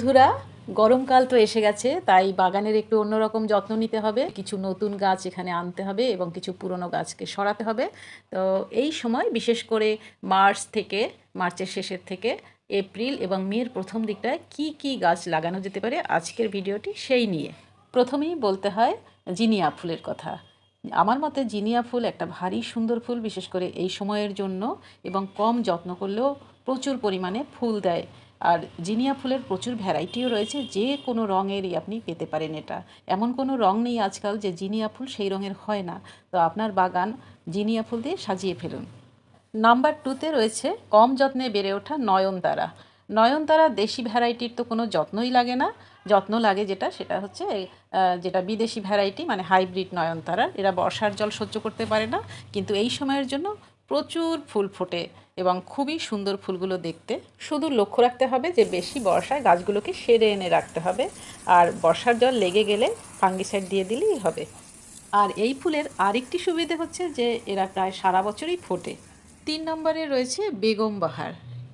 বন্ধুরা, গরমকাল তো এসে গেছে, তাই বাগানের একটু অন্যরকম যত্ন নিতে হবে। কিছু নতুন গাছ এখানে আনতে হবে এবং কিছু পুরনো গাছকে সরাতে হবে। তো এই সময়, বিশেষ করে মার্চ থেকে, মার্চের শেষের থেকে, এপ্রিল এবং মের প্রথম দিকটায় কি কি গাছ লাগানো যেতে পারে, আজকের ভিডিওটি সেই নিয়ে। প্রথমেই বলতে হয় জিনিয়া ফুলের কথা। আমার মতে জিনিয়া ফুল একটা ভারী সুন্দর ফুল, বিশেষ করে এই সময়ের জন্য এবং কম যত্ন করলেও প্রচুর পরিমাণে ফুল দেয়। আর জিনিয়া ফুলের প্রচুর ভ্যারাইটিও রয়েছে, যে কোনো রঙেরই আপনি পেতে পারেন এটা। এমন কোনো রং নেই আজকাল যে জিনিয়া ফুল সেই রঙের হয় না। তো আপনার বাগান জিনিয়া ফুল দিয়ে সাজিয়ে ফেলুন। নাম্বার টুতে রয়েছে কম যত্নে বেড়ে ওঠা নয়নতারা। নয়নতারা দেশি ভ্যারাইটির তো কোনো যত্নই লাগে না। যত্ন লাগে যেটা, সেটা হচ্ছে যেটা বিদেশি ভ্যারাইটি মানে হাইব্রিড নয়নতারা এরা বর্ষার জল সহ্য করতে পারে না। কিন্তু এই সময়ের জন্য প্রচুর ফুল ফোটে এবং খুবই সুন্দর ফুলগুলো দেখতে। শুধু লক্ষ্য রাখতে হবে যে, বেশি বর্ষায় গাছগুলোকে সেরে এনে রাখতে হবে। আর বর্ষার জল লেগে গেলে ফাঙ্গিসাইড দিয়ে দিলেই হবে। আর এই ফুলের আরেকটি সুবিধে হচ্ছে যে, এরা প্রায় সারা বছরই ফোটে। তিন নম্বরে রয়েছে বেগম বাহার।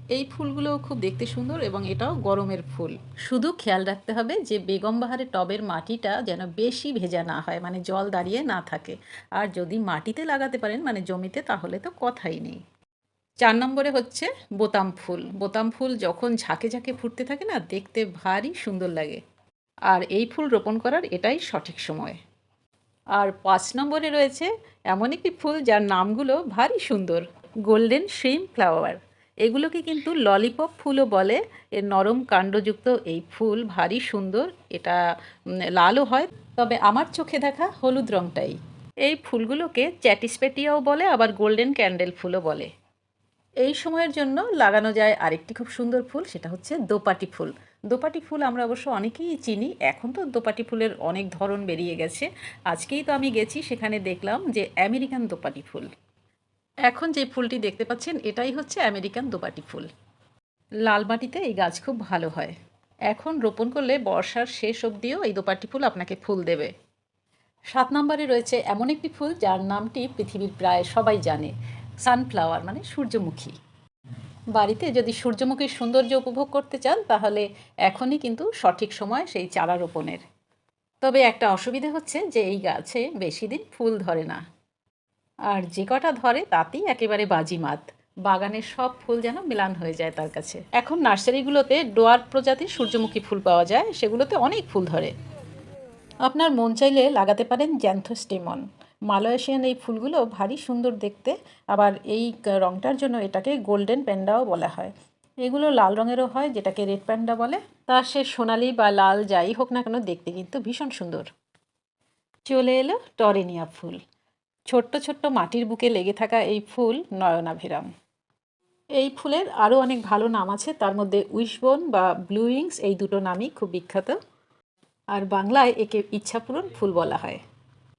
এই ফুলগুলো খুব দেখতে সুন্দর এবং এটাও গরমের ফুল। শুধু খেয়াল রাখতে হবে যে বেগম বাহারের টবের মাটিটা যেন বেশি ভেজা না হয় মানে জল দাঁড়িয়ে না থাকে। আর যদি মাটিতে লাগাতে পারেন মানে জমিতে, তাহলে তো কথাই নেই। চার নম্বরে হচ্ছে বোতাম ফুল। বোতাম ফুল যখন ঝাঁকে ঝাঁকে ফুটতে থাকে না, দেখতে ভারী সুন্দর লাগে। আর এই ফুল রোপণ করার এটাই সঠিক সময়। আর পাঁচ নম্বরে রয়েছে এমন একটি ফুল যার নামগুলো ভারী সুন্দর। Golden shrimp flower. এগুলোকে কিন্তু ললিপপ ফুলও বলে। এর নরম কাণ্ডযুক্ত এই ফুল ভারী সুন্দর, এটা লালও হয়। তবে আমার চোখে দেখা হলুদ রঙটাই এই ফুলগুলোকে চ্যাটিসপেটিয়াও বলে, আবার গোল্ডেন ক্যান্ডেল ফুলও বলে। এই সময়ের জন্য লাগানো যায় আরেকটি খুব সুন্দর ফুল, সেটা হচ্ছে দোপাটি ফুল। দোপাটি ফুল আমরা অবশ্য অনেকেই চিনি, এখন তো দোপাটি ফুলের অনেক ধরন বেরিয়ে গেছে। আজকেই তো আমি গেছি, সেখানে দেখলাম যে আমেরিকান দোপাটি ফুল। এখন যে ফুলটি দেখতে পাচ্ছেন, এটাই হচ্ছে আমেরিকান দোপাটি ফুল। লাল মাটিতে এই গাছ খুব ভালো হয়। এখন রোপণ করলে বর্ষার শেষ অবধিও এই দোপাটি ফুল আপনাকে ফুল দেবে। সাত নম্বরে রয়েছে এমন একটি ফুল যার নামটি পৃথিবীর প্রায় সবাই জানে, সানফ্লাওয়ার মানে সূর্যমুখী। বাড়িতে যদি সূর্যমুখীর সৌন্দর্য উপভোগ করতে চান, তাহলে এখনই কিন্তু সঠিক সময় সেই চারা রোপণের। তবে একটা অসুবিধা হচ্ছে যে এই গাছে বেশি দিন ফুল ধরে না। আর যে কটা ধরে তাতেই একেবারে বাজিমাত বাগানের সব ফুল যেন মিলান হয়ে যায় তার কাছে। এখন নার্সারিগুলোতে ডোয়ার প্রজাতির সূর্যমুখী ফুল পাওয়া যায়, সেগুলোতে অনেক ফুল ধরে। আপনার মন চাইলে লাগাতে পারেন জ্যান্থোস্টেমন। মালয়েশিয়ান এই ফুলগুলো ভারী সুন্দর দেখতে, আবার এই রংটার জন্য এটাকে গোল্ডেন প্যান্ডাও বলা হয়। এগুলো লাল রঙেরও হয়, যেটাকে রেড প্যান্ডা বলে। তা সে সোনালি বা লাল যাই হোক না কেন দেখতে কিন্তু ভীষণ সুন্দর। চলে এলো টরেনিয়া ফুল। ছোট্ট ছোট্ট মাটির বুকে লেগে থাকা এই ফুল নয়নাভিরাম। এই ফুলের আরও অনেক ভালো নাম আছে, তার মধ্যে উইশবন বা ব্লুইংস এই দুটো নামই খুব বিখ্যাত। আর বাংলায় একে ইচ্ছাপূরণ ফুল বলা হয়।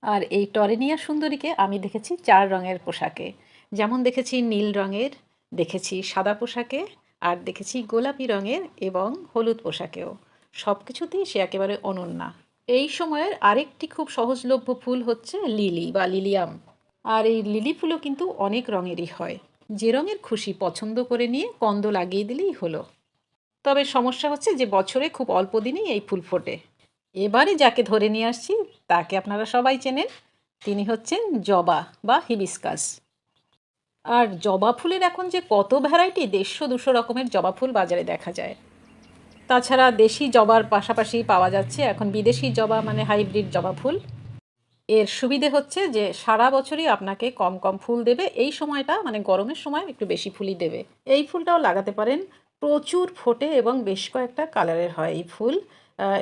আর এই টরেনিয়া সুন্দরীকে আমি দেখেছি চার রঙের পোশাকে। যেমন দেখেছি নীল রঙের, দেখেছি সাদা পোশাকে, আর দেখেছি গোলাপি রঙের এবং হলুদ পোশাকেও। সব কিছুতেই সে একেবারে অনন্যা। এই সময়ের আরেকটি খুব সহজলভ্য ফুল হচ্ছে লিলি বা লিলিয়াম। আর এই লিলি ফুলও কিন্তু অনেক রঙেরই হয়। যে রঙের খুশি পছন্দ করে নিয়ে কন্দ লাগিয়ে দিলেই হলো। তবে সমস্যা হচ্ছে যে বছরে খুব অল্প দিনেই এই ফুল ফোটে। এবারে যাকে ধরে নিয়ে আসছি, তাকে আপনারা সবাই চেনেন। তিনি হচ্ছেন জবা বা হিবিস্কাস। আর জবা ফুলের এখন যে কত ভ্যারাইটি দেড়শো দুশো রকমের জবা ফুল বাজারে দেখা যায়। তাছাড়া দেশি জবার পাশাপাশি পাওয়া যাচ্ছে এখন বিদেশি জবা মানে হাইব্রিড জবা ফুল। এর সুবিধে হচ্ছে যে সারা বছরই আপনাকে কম কম ফুল দেবে। এই সময়টা মানে গরমের সময়, একটু বেশি ফুলই দেবে। এই ফুলটাও লাগাতে পারেন। প্রচুর ফোটে এবং বেশ কয়েকটা কালারের হয় এই ফুল।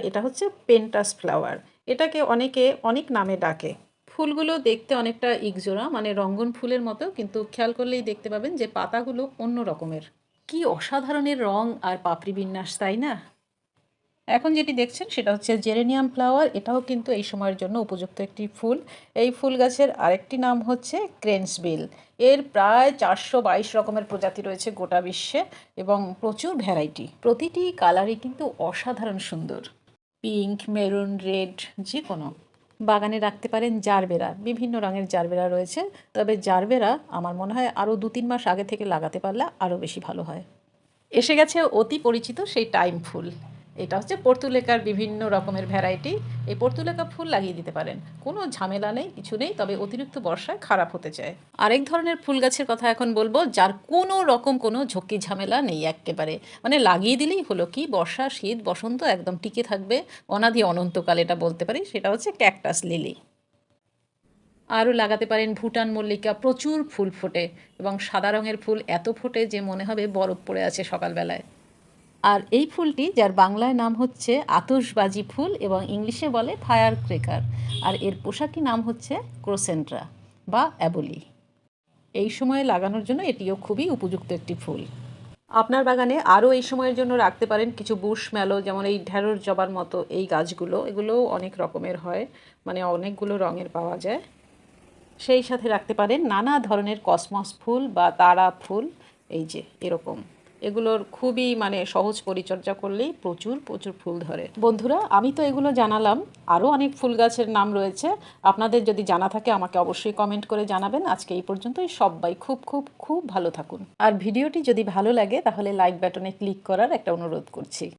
এটা হচ্ছে পেন্টাস ফ্লাওয়ার। এটাকে অনেকে অনেক নামে ডাকে। ফুলগুলো দেখতে অনেকটা ইকজোড়া মানে রঙ্গন ফুলের মতো, কিন্তু খেয়াল করলেই দেখতে পাবেন যে পাতাগুলো অন্য রকমের। কি অসাধারণের রং আর পাপড়ি বিন্যাস, তাই না? এখন যেটি দেখছেন সেটা হচ্ছে জেরেনিয়াম ফ্লাওয়ার। এটাও কিন্তু এই সময়ের জন্য উপযুক্ত একটি ফুল। এই ফুল গাছের আরেকটি নাম হচ্ছে ক্রেন্সবিল। এর প্রায় চারশো বাইশ রকমের প্রজাতি রয়েছে গোটা বিশ্বে এবং প্রচুর ভ্যারাইটি। প্রতিটি কালারই কিন্তু অসাধারণ সুন্দর। পিঙ্ক, মেরুন, রেড, যে কোনো। বাগানে রাখতে পারেন জারবেরা। বিভিন্ন রঙের জারবেরা রয়েছে। তবে জারবেরা আমার মনে হয় আরও দু তিন মাস আগে থেকে লাগাতে পারলে আরও বেশি ভালো হয়। এসে গেছে অতি পরিচিত সেই টাইম ফুল। এটা হচ্ছে পর্তুলেকার বিভিন্ন রকমের ভ্যারাইটি এই পর্তুলেকা ফুল লাগিয়ে দিতে পারেন। কোনো ঝামেলা নেই, কিছু নেই, তবে অতিরিক্ত বর্ষায় খারাপ হতে চায়। আরেক ধরনের ফুল গাছের কথা এখন বলব, যার কোনো রকম কোনো ঝক্কি ঝামেলা নেই একেবারে। মানে লাগিয়ে দিলেই হলো কি, বর্ষা, শীত, বসন্ত একদম টিকে থাকবে। অনাদি অনন্তকাল এটা বলতে পারি, সেটা হচ্ছে ক্যাকটাস লিলি। আরও লাগাতে পারেন ভুটান মল্লিকা, প্রচুর ফুল ফোটে। এবং সাদা রঙের ফুল এত ফোটে যে মনে হবে বরফ পড়ে আছে সকালবেলায়। আর এই ফুলটি, যার বাংলায় নাম হচ্ছে আতশবাজি ফুল এবং ইংলিশে বলে ফায়ার ক্রেকার, আর এর পোশাকি নাম হচ্ছে ক্রোসেন্ট্রা বা অ্যাবলি। এই সময়ে লাগানোর জন্য এটিও খুবই উপযুক্ত একটি ফুল। আপনার বাগানে আরও এই সময়ের জন্য রাখতে পারেন কিছু বুশ ম্যালো, যেমন এই ঢেঁড়স জবার মতো এই গাছগুলো। এগুলোও অনেক রকমের হয় মানে অনেকগুলো রঙের পাওয়া যায়। সেই সাথে রাখতে পারেন নানা ধরনের কসমস ফুল বা তারা ফুল, এই যে এরকম। এগুলোর খুবই মানে সহজ পরিচর্যা করলেই প্রচুর প্রচুর ফুল ধরে। বন্ধুরা, আমি তো এগুলো জানালাম। আরও অনেক ফুল গাছের নাম রয়েছে। আপনাদের যদি জানা থাকে, আমাকে অবশ্যই কমেন্ট করে জানাবেন। আজকে এই পর্যন্তই। সবাই খুব খুব খুব ভালো থাকুন। আর ভিডিওটি যদি ভালো লাগে, তাহলে লাইক বাটনে ক্লিক করার একটা অনুরোধ করছি।